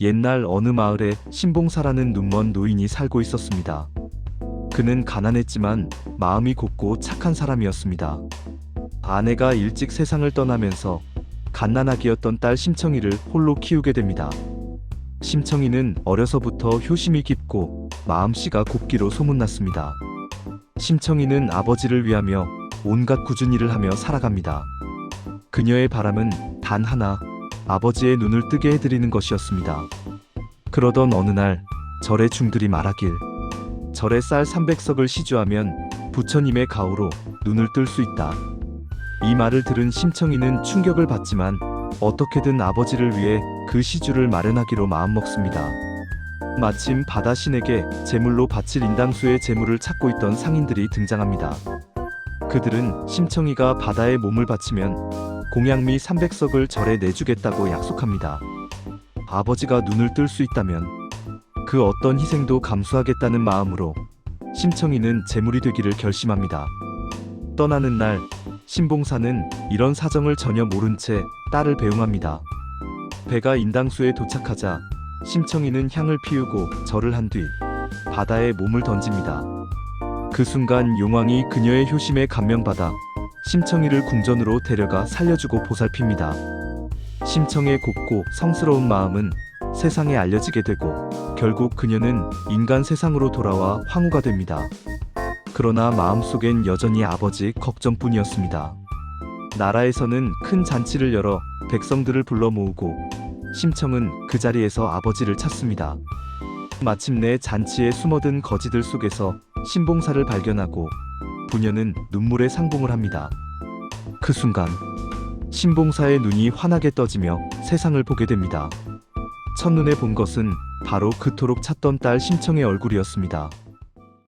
옛날 어느 마을에 신봉사라는 눈먼 노인이 살고 있었습니다. 그는 가난했지만 마음이 곱고 착한 사람이었습니다. 아내가 일찍 세상을 떠나면서 갓난아기였던 딸 심청이를 홀로 키우게 됩니다. 심청이는 어려서부터 효심이 깊고 마음씨가 곱기로 소문났습니다. 심청이는 아버지를 위하며 온갖 꾸준 일을 하며 살아갑니다. 그녀의 바람은 단 하나, 아버지의 눈을 뜨게 해드리는 것이었습니다. 그러던 어느 날, 절의 중들이 말하길, 절에 쌀 300석을 시주하면 부처님의 가호로 눈을 뜰 수 있다. 이 말을 들은 심청이는 충격을 받지만 어떻게든 아버지를 위해 그 시주를 마련하기로 마음먹습니다. 마침 바다 신에게 제물로 바칠 인당수의 제물을 찾고 있던 상인들이 등장합니다. 그들은 심청이가 바다에 몸을 바치면 공양미 300석을 절에 내주겠다고 약속합니다. 아버지가 눈을 뜰 수 있다면 그 어떤 희생도 감수하겠다는 마음으로 심청이는 제물이 되기를 결심합니다. 떠나는 날 신봉사는 이런 사정을 전혀 모른 채 딸을 배웅합니다. 배가 인당수에 도착하자 심청이는 향을 피우고 절을 한 뒤 바다에 몸을 던집니다. 그 순간 용왕이 그녀의 효심에 감명받아 심청이를 궁전으로 데려가 살려주고 보살핍니다. 심청의 곱고 성스러운 마음은 세상에 알려지게 되고 결국 그녀는 인간 세상으로 돌아와 황후가 됩니다. 그러나 마음속엔 여전히 아버지 걱정뿐이었습니다. 나라에서는 큰 잔치를 열어 백성들을 불러 모으고 심청은 그 자리에서 아버지를 찾습니다. 마침내 잔치에 숨어든 거지들 속에서 신봉사를 발견하고 부녀는 눈물에 상봉을 합니다. 그 순간 신봉사의 눈이 환하게 떠지며 세상을 보게 됩니다. 첫눈에 본 것은 바로 그토록 찾던 딸 심청의 얼굴이었습니다.